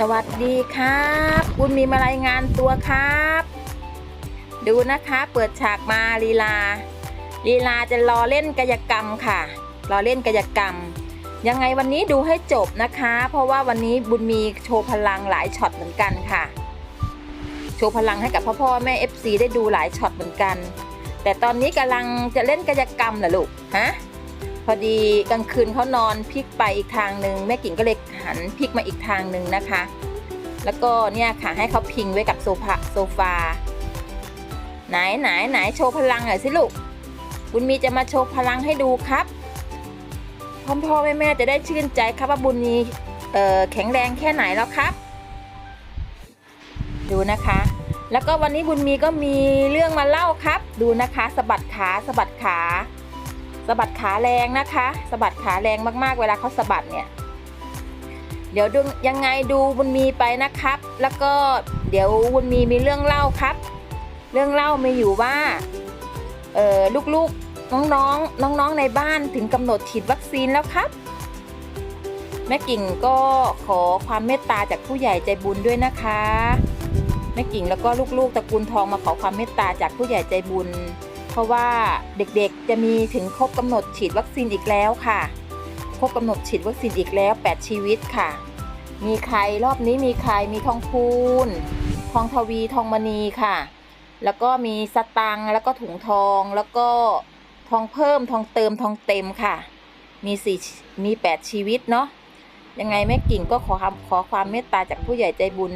สวัสดีครับ บุญมีมารายงานตัวครับ ดูนะคะเปิดฉากมาลีลา ลีลาจะรอเล่นกายกรรมค่ะ รอเล่นกายกรรม ยังไงวันนี้ดูให้จบนะคะ เพราะว่าวันนี้บุญมีโชว์พลังหลายช็อตเหมือนกันค่ะ โชว์พลังให้กับพ่อพ่อแม่ FC ได้ดูหลายช็อตเหมือนกัน แต่ตอนนี้กำลังจะเล่นกายกรรมเหรอลูกฮะ พอดีกลางคืนเขานอนพลิกไปอีกทางหนึ่งแม่กิ่งก็เลยหันพลิกมาอีกทางหนึ่งนะคะ แล้วก็เนี่ยค่ะให้เขาพิงไว้กับโซฟาโซฟา ไหนไหนไหนโชว์พลังหน่อยสิลูกบุญมีจะมาโชว์พลังให้ดูครับพ่อพ่อแม่แม่จะได้ชื่นใจครับว่าบุญมีแข็งแรงแค่ไหนแล้วครับ ดูนะคะ แล้วก็วันนี้บุญมีก็มีเรื่องมาเล่าครับ ดูนะคะสะบัดขาสะบัดขา สะบัดขาแรงนะคะสะบัดขาแรงมากๆ เวลาเขาสะบัดเนี่ย เดี๋ยวดูยังไงดูบุญมีไปนะครับ แล้วก็เดี๋ยวบุญมีมีเรื่องเล่าครับ เรื่องเล่ามีอยู่ว่าเออลูกๆน้องๆน้องๆในบ้านถึงกำหนดฉีดวัคซีนแล้วครับ แม่กิ่งก็ขอความเมตตาจากผู้ใหญ่ใจบุญด้วยนะคะแม่กิ่งแล้วก็ลูกๆตระกูลทองมาขอความเมตตาจากผู้ใหญ่ใจบุญ เพราะว่าเด็กๆจะมีถึงครบกำหนดฉีดวัคซีนอีกแล้วค่ะ ครบกำหนดฉีดวัคซีนอีกแล้ว 8 ชีวิตค่ะ มีใครรอบนี้มีใครมีทองพูน ทองทวีทองมณีค่ะ แล้วก็มีสตังแล้วก็ถุงทองแล้วก็ทองเพิ่มทองเติมทองเต็มค่ะ มีสี่มีแปดชีวิตเนาะยังไงแม่กิ่งก็ขอความขอความเมตตาจากผู้ใหญ่ใจบุญ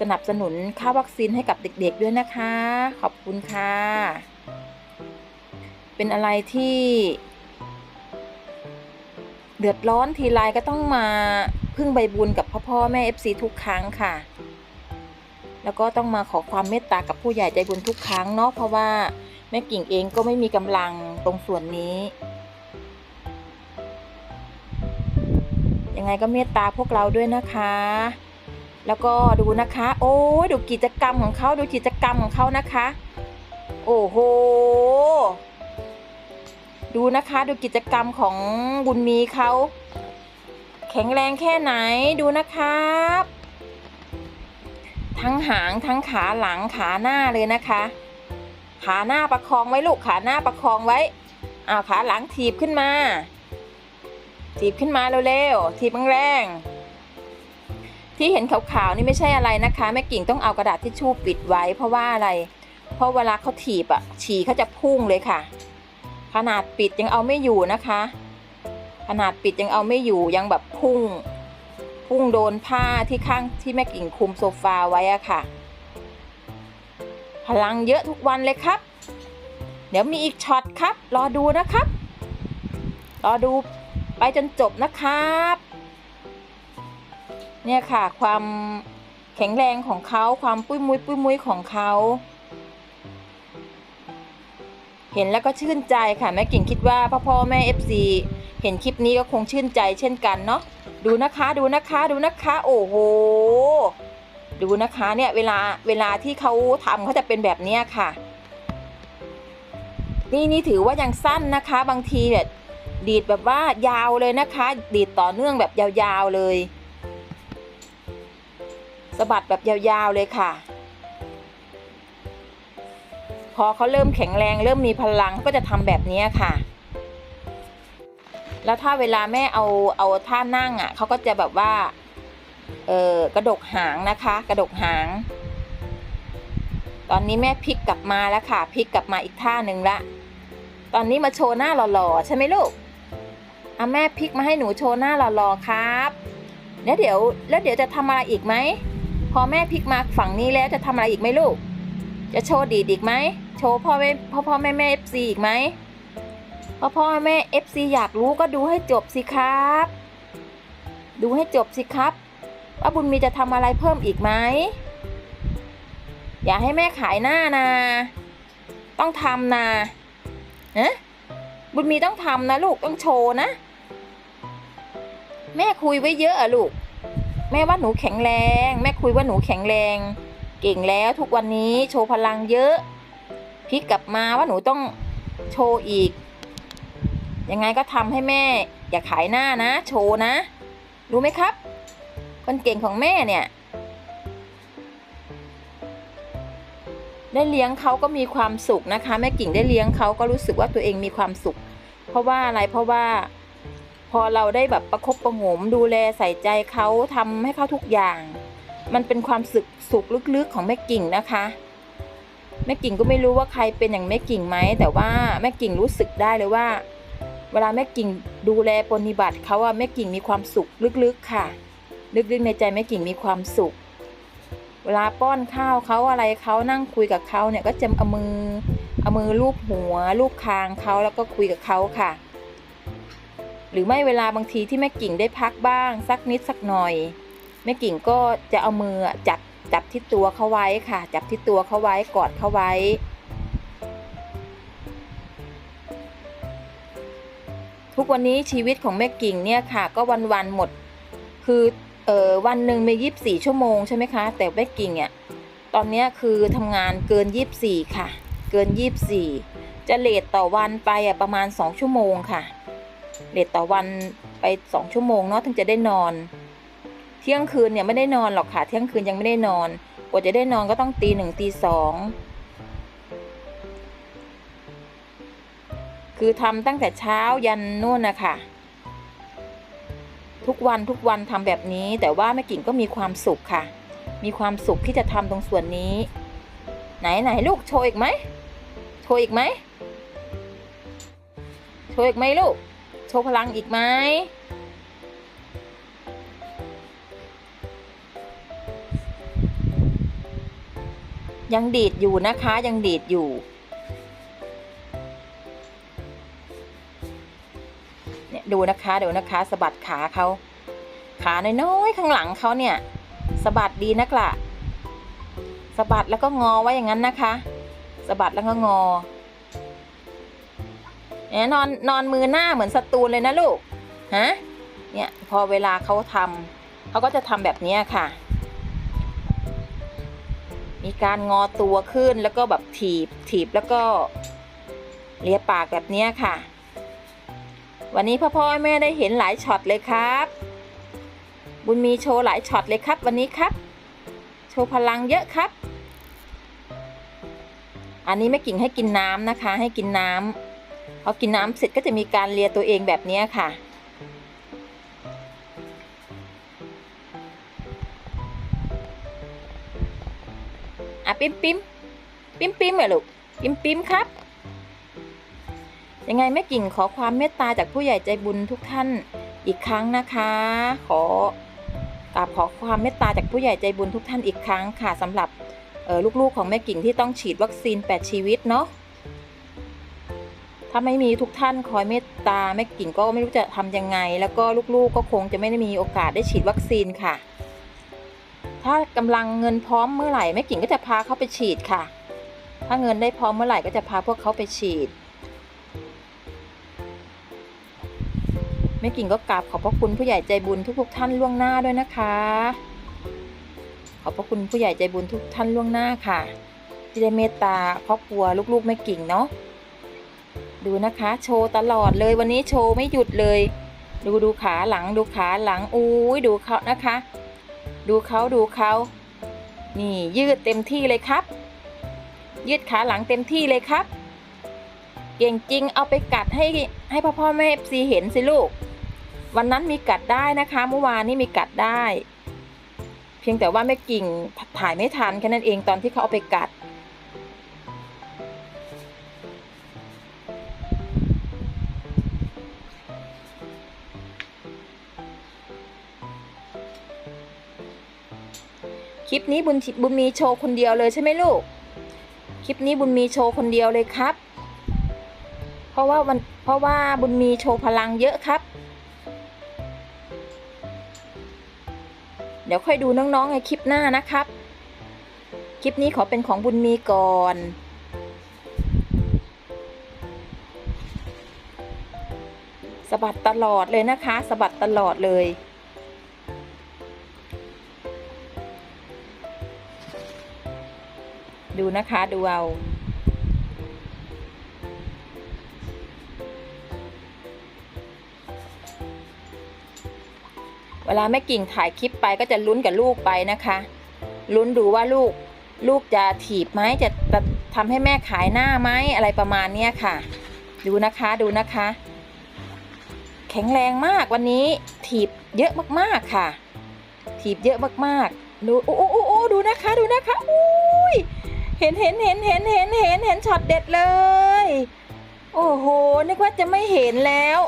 สนับสนุนค่าวัคซีนให้กับเด็กๆด้วยนะคะ ขอบคุณค่ะ เป็นอะไรที่ เดือดร้อนทีไรก็ต้องมาพึ่งใบบุญกับพ่อพ่อแม่ FC ทุกครั้งค่ะ แล้วก็ต้องมาขอความเมตตากับผู้ใหญ่ใจบุญทุกครั้งเนาะเพราะว่าแม่กิ่งเองก็ไม่มีกำลังตรงส่วนนี้ยังไงก็เมตตาพวกเราด้วยนะคะ แล้วก็ดูนะคะ โอ้ยดูกิจกรรมของเขาดูกิจกรรมของเขานะคะ โอ้โห ดูนะคะดูกิจกรรมของบุญมีเขาแข็งแรงแค่ไหนดูนะครับ ทั้งหางทั้งขาหลังขาหน้าเลยนะคะ ขาหน้าประคองไว้ลูกขาหน้าประคองไว้อ้าวขาหลังถีบขึ้นมา ถีบขึ้นมาเร็วๆถีบแรงๆที่เห็นขาวๆนี่ไม่ใช่อะไรนะคะแม่กิ่งต้องเอากระดาษทิชชู่ปิดไว้เพราะว่าอะไร เพราะเวลาเขาถีบอะฉี่เขาจะพุ่งเลยค่ะ ขนาดปิดยังเอาไม่อยู่นะคะ ขนาดปิดยังเอาไม่อยู่ยังแบบพุ่ง พุ่งโดนผ้าที่ข้างที่แม่กิ่งคุมโซฟาไว้อะค่ะ พลังเยอะทุกวันเลยครับ เดี๋ยวมีอีกช็อตครับ รอดูนะครับ รอดูไปจนจบนะครับ เนี่ยค่ะความแข็งแรงของเขาความปุ้ยมุ้ยปุ้ยมุ้ยของเขา เห็นแล้วก็ชื่นใจค่ะแม่กิ่งคิดว่าพ่อพ่อแม่ FC เห็นคลิปนี้ก็คงชื่นใจเช่นกันเนาะดูนะคะดูนะคะดูนะคะโอ้โหดูนะคะเนี่ยเวลาเวลาที่เขาทำเขาจะเป็นแบบนี้ค่ะ นี่นี่ถือว่ายังสั้นนะคะ บางทีแบบดีดแบบว่ายาวเลยนะคะ ดีดต่อเนื่องแบบยาวๆเลยสะบัดแบบยาวๆเลยค่ะ พอเขาเริ่มแข็งแรง เริ่มมีพลังก็จะทำแบบนี้ค่ะ แล้วถ้าเวลาแม่เอาเอาท่านั่งอะเขาก็จะแบบว่าเออกระดกหางนะคะ กระดกหาง ตอนนี้แม่พลิกกลับมาแล้วค่ะพลิกกลับมาอีกท่าหนึ่งละ ตอนนี้มาโชว์หน้าหล่อๆใช่ไหมลูกเอาแม่พลิกมาให้หนูโชว์หน้าหล่อๆครับแล้วเดี๋ยวแล้วเดี๋ยวจะทำอะไรอีกไหมพอแม่พลิกมาฝั่งนี้แล้วจะทำอะไรอีกไหมลูก จะโชว์ดีดอีกไหม โชว์พ่อแม่พ่อพ่อแม่แม่เอฟซีอีกไหมพ่อพ่อแม่เอฟซีอยากรู้ก็ดูให้จบสิครับ ดูให้จบสิครับว่าบุญมีจะทำอะไรเพิ่มอีกไหมอย่าให้แม่ขายหน้านะ ต้องทำนะฮะบุญมีต้องทำนะลูกต้องโชว์นะ แม่คุยไว้เยอะอะลูก แม่ว่าหนูแข็งแรง แม่คุยว่าหนูแข็งแรง เก่งแล้วทุกวันนี้โชว์พลังเยอะ พลิกกลับมาว่าหนูต้องโชว์อีก ยังไงก็ทำให้แม่ อย่าขายหน้านะ โชว์นะ รู้ไหมครับ คนเก่งของแม่เนี่ย ได้เลี้ยงเขาก็มีความสุขนะคะ แม่กิ่งได้เลี้ยงเขาก็รู้สึกว่าตัวเองมีความสุข เพราะว่าอะไรเพราะว่า พอเราได้แบบประคบประหงมดูแลใส่ใจเขาทำให้เขาทุกอย่าง มันเป็นความสุขสุขลึกๆของแม่กิ่งนะคะ แม่กิ่งก็ไม่รู้ว่าใครเป็นอย่างแม่กิ่งไหมแต่ว่าแม่กิ่งรู้สึกได้เลยว่า เวลาแม่กิ่งดูแลปฏิบัติเขาอะแม่กิ่งมีความสุขลึกๆค่ะ ลึกๆในใจแม่กิ่งมีความสุข เวลาป้อนข้าวเขาอะไรเขานั่งคุยกับเขาเนี่ยก็จะเอามือเอามือลูบหัวลูบคางเขาแล้วก็คุยกับเขาค่ะ หรือไม่เวลาบางทีที่แม่กิ่งได้พักบ้าง สักนิดสักหน่อยแม่กิ่งก็จะเอามือจับ จับที่ตัวเขาไว้ค่ะ จับที่ตัวเขาไว้กอดเขาไว้ ทุกวันนี้ชีวิตของแม่กิ่งเนี่ยค่ะ ก็วันวันๆหมด คือเออวันหนึ่งมียีิบสี่ชั่วโมงใช่ไหมคะ แต่แม่กิ่งอะตอนนี้คือทำงานเกินยีิบสี่ค่ะ เกินยีิบสี่จะเลทต่อวันไปอะประมาณสองชั่วโมงค่ะเลทต่อวันไปสองชั่วโมงเนาะถึงจะได้นอน ที่ยงคืนเนี่ยไม่ได้นอนหรอกค่ะ เที่ยงคืนยังไม่ได้นอน กว่าจะได้นอนก็ต้องตีหนึ่งตีสอง คือทำตั้งแต่เช้ายันนู่นนะคะทุกวันทุกวันทำแบบนี้ แต่ว่าแม่กิ่งก็มีความสุขค่ะ มีความสุขที่จะทำตรงส่วนนี้ ไหนไหนลูกโชว์อีกไหมโชว์อีกไหมโชว์อีกไหมลูก โชว์พลังอีกไหม ยังดีดอยู่นะคะยังดีดอยู่เนี่ยดูนะคะเดี๋ยวนะคะสะบัดขาเขาขาน้อยๆข้างหลังเขาเนี่ยสะบัดดีนักละสะบัดแล้วก็งอไว้อย่างนั้นนะคะสะบัดแล้วก็งอเนี่ยนอนนอนมือหน้าเหมือนสตูนเลยนะลูกฮะเนี่ยพอเวลาเขาทำเขาก็จะทำแบบนี้ค่ะ มีการงอตัวขึ้นแล้วก็แบบถีบถีบแล้วก็เลียปากแบบนี้ค่ะ วันนี้พ่อพ่อแม่ได้เห็นหลายช็อตเลยครับ บุญมีโชว์หลายช็อตเลยครับวันนี้ครับ โชว์พลังเยอะครับ อันนี้แม่กิ่งให้กินน้ำนะคะ ให้กินน้ำพอกินน้ำเสร็จก็จะมีการเลียตัวเองแบบนี้ค่ะ ปิ๊มปิ๊มปิ๊มปิ๊มเหรอลูกปิ๊มปิ๊มครับ ยังไงแม่กิ่งขอความเมตตาจากผู้ใหญ่ใจบุญทุกท่านอีกครั้งนะคะ ขอกราบขอความเมตตาจากผู้ใหญ่ใจบุญทุกท่านอีกครั้งค่ะสำหรับลูกๆของแม่กิ่งที่ต้องฉีดวัคซีน 8 ชีวิตเนาะถ้าไม่มีทุกท่านคอยเมตตาแม่กิ่งก็ไม่รู้จะทำยังไง แล้วก็ลูกๆก็คงจะไม่ได้มีโอกาสได้ฉีดวัคซีนค่ะ ถ้ากำลังเงินพร้อมเมื่อไหร่แม่กิ่งก็จะพาเขาไปฉีดค่ะ ถ้าเงินได้พร้อมเมื่อไหร่ก็จะพาพวกเขาไปฉีดแม่กิ่งก็กราบขอบพระคุณผู้ใหญ่ใจบุญทุกๆท่านล่วงหน้าด้วยนะคะ ขอบพระคุณผู้ใหญ่ใจบุญทุกท่านล่วงหน้าค่ะ ที่ได้เมตตาครอบครัวลูกๆแม่กิ่งเนาะดูนะคะ โชว์ตลอดเลยวันนี้โชว์ไม่หยุดเลย ดูดูขาหลังดูขาหลังอุ้ยดูเขานะคะ ดูเขาดูเขานี่ยืดเต็มที่เลยครับ ยืดขาหลังเต็มที่เลยครับ เก่งจริงเอาไปกัดให้ให้พ่อพ่อแม่เอฟซีเห็นสิลูก วันนั้นมีกัดได้นะคะ เมื่อวานนี่มีกัดได้ เพียงแต่ว่าแม่กิ่งถ่ายไม่ทันแค่นั้นเองตอนที่เขาเอาไปกัด คลิปนี้บุญบุญมีโชว์คนเดียวเลยใช่ไหมลูก คลิปนี้บุญมีโชว์คนเดียวเลยครับ เพราะว่าวันเพราะว่าบุญมีโชว์พลังเยอะครับ เดี๋ยวค่อยดูน้องๆในคลิปหน้านะครับ คลิปนี้ขอเป็นของบุญมีก่อนสะบัดตลอดเลยนะคะสะบัดตลอดเลย ดูนะคะดูเอาเวลาแม่กิ่งถ่ายคลิปไปก็จะลุ้นกับลูกไปนะคะ ลุ้นดูว่าลูกลูกจะถีบไหมจะจะทำให้แม่ขายหน้าไหมอะไรประมาณเนี้ยค่ะ ดูนะคะดูนะคะ แข็งแรงมากวันนี้ ถีบเยอะมากๆค่ะ ถีบเยอะมากๆ ดูโอ้โอ้โอ้โอ้ดูนะคะดูนะคะอุ้ย เห็นเห็นเห็นเห็นเห็นเห็นเห็นช็อตเด็ดเลย โอ้โห นึกว่าจะไม่เห็นแล้ว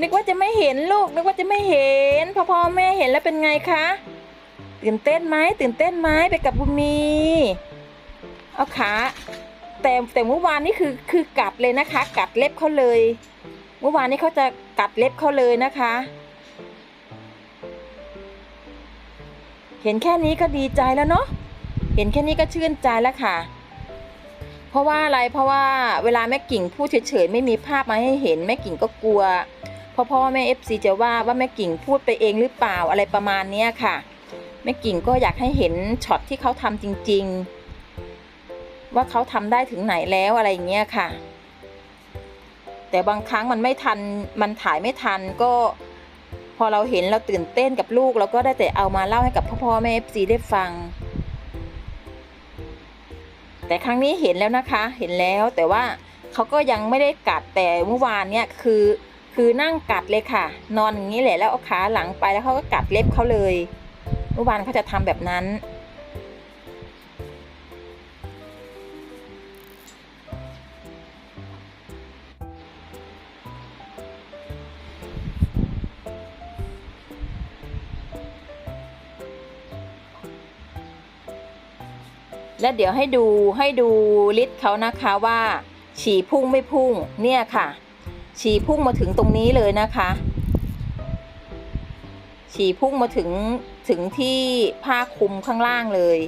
นึกว่าจะไม่เห็นลูก นึกว่าจะไม่เห็นพอพ่อแม่เห็นแล้วเป็นไงคะตื่นเต้นไหมตื่นเต้นไหมไปกับบุญมีเอาขาแต่แต่เมื่อวานนี่คือคือกัดเลยนะคะ กัดเล็บเขาเลย เมื่อวานนี้เขาจะกัดเล็บเขาเลยนะคะ เห็นแค่นี้ก็ดีใจแล้วเนาะ เห็นแค่นี้ก็ชื่นใจแล้วค่ะ เพราะว่าอะไรเพราะว่าเวลาแม่กิ่งพูดเฉยๆไม่มีภาพมาให้เห็นแม่กิ่งก็กลัว เพราะพ่อแม่เอฟซีจะว่าว่าแม่กิ่งพูดไปเองหรือเปล่าอะไรประมาณเนี้ยค่ะแม่กิ่งก็อยากให้เห็นช็อตที่เขาทำจริง ๆ ว่าเขาทำได้ถึงไหนแล้วอะไรอย่างเงี้ยค่ะ แต่บางครั้งมันไม่ทันมันถ่ายไม่ทันก็พอเราเห็นเราตื่นเต้นกับลูกเราก็ได้แต่เอามาเล่าให้กับพ่อพ่อแม่เอฟซีได้ฟัง แต่ครั้งนี้เห็นแล้วนะคะ เห็นแล้วแต่ว่าเขาก็ยังไม่ได้กัดแต่เมื่อวานเนี่ยคือคือนั่งกัดเลยค่ะ นอนอย่างนี้แหละแล้วเอาขาหลังไปแล้วเขาก็กัดเล็บเขาเลย เมื่อวานเขาจะทำแบบนั้น และเดี๋ยวให้ดูให้ดูลิตรเขานะคะว่าฉี่พุ่งไม่พุ่งเนี่ยค่ะฉี่พุ่งมาถึงตรงนี้เลยนะคะ ฉี่พุ่งมาถึงถึงที่ผ้าคลุมข้างล่างเลย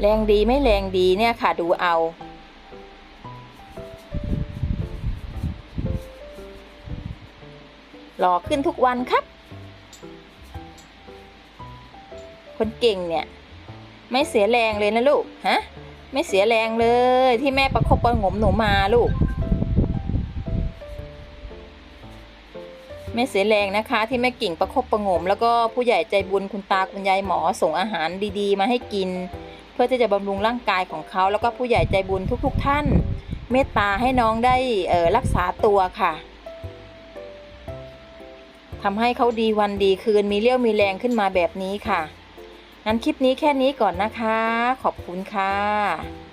แรงดีไม่แรงดีเนี่ยค่ะดูเอา หล่อขึ้นทุกวันครับ คนเก่งเนี่ย ไม่เสียแรงเลยนะลูกฮะไม่เสียแรงเลยที่แม่ประคบประงมหนูมาลูก ไม่เสียแรงนะคะ ที่แม่กิ่งประคบประงม แล้วก็ผู้ใหญ่ใจบุญคุณตาคุณยายหมอส่งอาหารดีๆ มาให้กิน เพื่อที่จะบำรุงร่างกายของเขา แล้วก็ผู้ใหญ่ใจบุญทุก ๆ ท่าน เมตตาให้น้องได้เออรักษาตัวค่ะทำให้เขาดีวันดีคืนมีเรี่ยวมีแรงขึ้นมาแบบนี้ค่ะ งั้นคลิปนี้แค่นี้ก่อนนะคะ ขอบคุณค่ะ